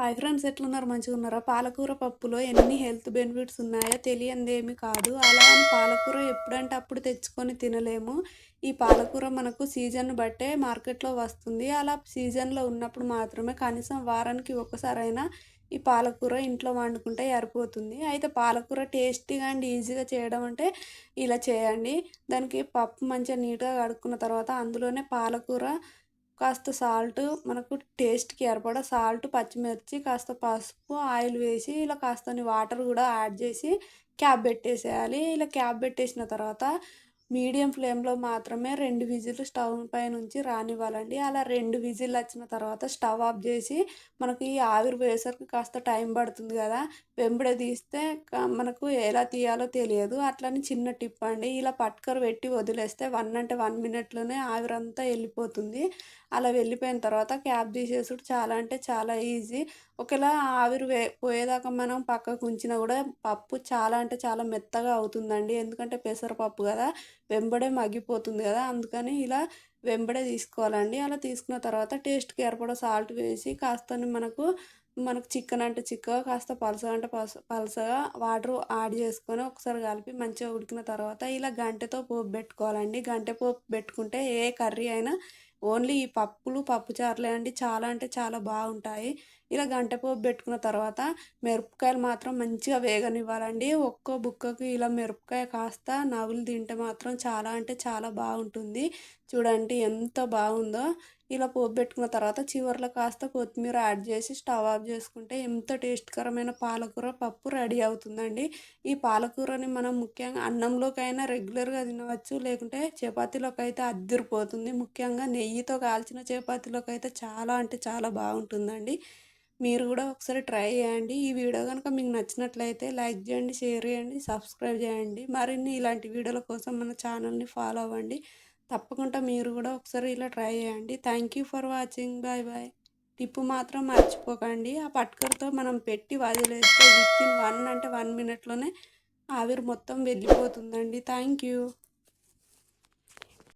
Hi friends ఎట్లున్నారు? మంచిగా ఉన్నారా? పాలకూర పప్పులో ఎన్ని హెల్త్ బెనిఫిట్స్ ఉన్నాయో తెలియందేమి కాదు. అలా అని పాలకూర ఎప్పుడంటే అప్పుడు తెచ్చుకొని తినలేము. ఈ పాలకూర మనకు సీజన్ బట్టే మార్కెట్లో వస్తుంది. అలా సీజన్లో ఉన్నప్పుడు మాత్రమే కనీసం వారానికి ఒకసారైనా ఈ పాలకూర ఇంట్లో వండుకుంటే సరిపోతుంది. అయితే పాలకూర టేస్టీగా అండ్ ఈజీగా చేయడం అంటే ఇలా చేయండి. దానికి పప్పు మంచిగా నీట్గా కడుక్కున్న తర్వాత అందులోనే పాలకూర కాస్త సాల్ట్ మనకు టేస్ట్కి ఏర్పడ సాల్ట్ పచ్చిమిర్చి కాస్త పసుపు ఆయిల్ వేసి ఇలా కాస్త వాటర్ కూడా యాడ్ చేసి క్యాప్ పెట్టేసేయాలి. ఇలా క్యాప్ పెట్టేసిన తర్వాత మీడియం ఫ్లేమ్లో మాత్రమే రెండు విజిల్ స్టవ్ పై నుంచి రానివ్వాలండి. అలా రెండు విజిల్ వచ్చిన తర్వాత స్టవ్ ఆఫ్ చేసి మనకి ఆవిరి పోయేసరికి కాస్త టైం పడుతుంది కదా వెంబడి తీస్తే మనకు ఎలా తీయాలో తెలియదు. అట్లని చిన్న టిప్ అండి. ఇలా పట్టుకర పెట్టి వదిలేస్తే వన్ అంటే వన్ మినిట్లోనే ఆవిరంతా వెళ్ళిపోతుంది. అలా వెళ్ళిపోయిన తర్వాత క్యాప్ తీసేసుడు చాలా అంటే చాలా ఈజీ. ఒకవేళ ఆవిరి వే పోయేదాకా మనం పక్కకు ఉంచినా కూడా పప్పు చాలా అంటే చాలా మెత్తగా అవుతుందండి. ఎందుకంటే పెసరపప్పు కదా వెంబడే మగ్గిపోతుంది కదా అందుకని ఇలా వెంబడే తీసుకోవాలండి. అలా తీసుకున్న తర్వాత టేస్ట్కి ఏర్పడ సాల్ట్ వేసి కాస్త మనకు మనకు చికెన్ అంటే చిక్కగా కాస్త పలసగా అంటే పలస పలసగా వాటర్ యాడ్ చేసుకొని ఒకసారి కలిపి మంచిగా ఉడికిన తర్వాత ఇలా గంటెతో పోపు పెట్టుకోవాలండి. గంటె పోపు పెట్టుకుంటే ఏ కర్రీ అయినా ఓన్లీ ఈ పప్పులు పప్పుచారులే అండి. చాలా అంటే చాలా బాగుంటాయి. ఇలా గంట పోపు పెట్టుకున్న తర్వాత మిరపకాయలు మాత్రం మంచిగా వేగనివ్వాలండి. ఒక్కో బుక్కకు ఇలా మిరపకాయ కాస్త నవ్వులు తింటే మాత్రం చాలా అంటే చాలా బాగుంటుంది. చూడండి ఎంత బాగుందో. ఇలా పోపు పెట్టుకున్న తర్వాత చివరిలో కాస్త కొత్తిమీర యాడ్ చేసి స్టవ్ ఆఫ్ చేసుకుంటే ఎంత టేస్ట్కరమైన పాలకూర పప్పు రెడీ అవుతుందండి. ఈ పాలకూరని మనం ముఖ్యంగా అన్నంలోకైనా రెగ్యులర్గా తినవచ్చు లేకుంటే చపాతీలోకి అయితే అద్దరిపోతుంది. ముఖ్యంగా నెయ్యితో కాల్చిన చపాతీలోకి అయితే చాలా అంటే చాలా బాగుంటుందండి. మీరు కూడా ఒకసారి ట్రై చేయండి. ఈ వీడియో కనుక మీకు నచ్చినట్లయితే లైక్ చేయండి షేర్ చేయండి సబ్స్క్రైబ్ చేయండి. మరిన్ని ఇలాంటి వీడియోల కోసం మన ఛానల్ని ఫాలో అవ్వండి. తప్పకుండా మీరు కూడా ఒకసారి ఇలా ట్రై చేయండి. Thank you for watching bye bye tip మాత్రం మర్చిపోకండి. ఆ పట్కర్తో మనం పెట్టి వదిలేస్తే విత్ ఇన్ వన్ అంటే వన్ మినిట్లోనే ఆవిరి మొత్తం వెళ్ళిపోతుందండి. Thank you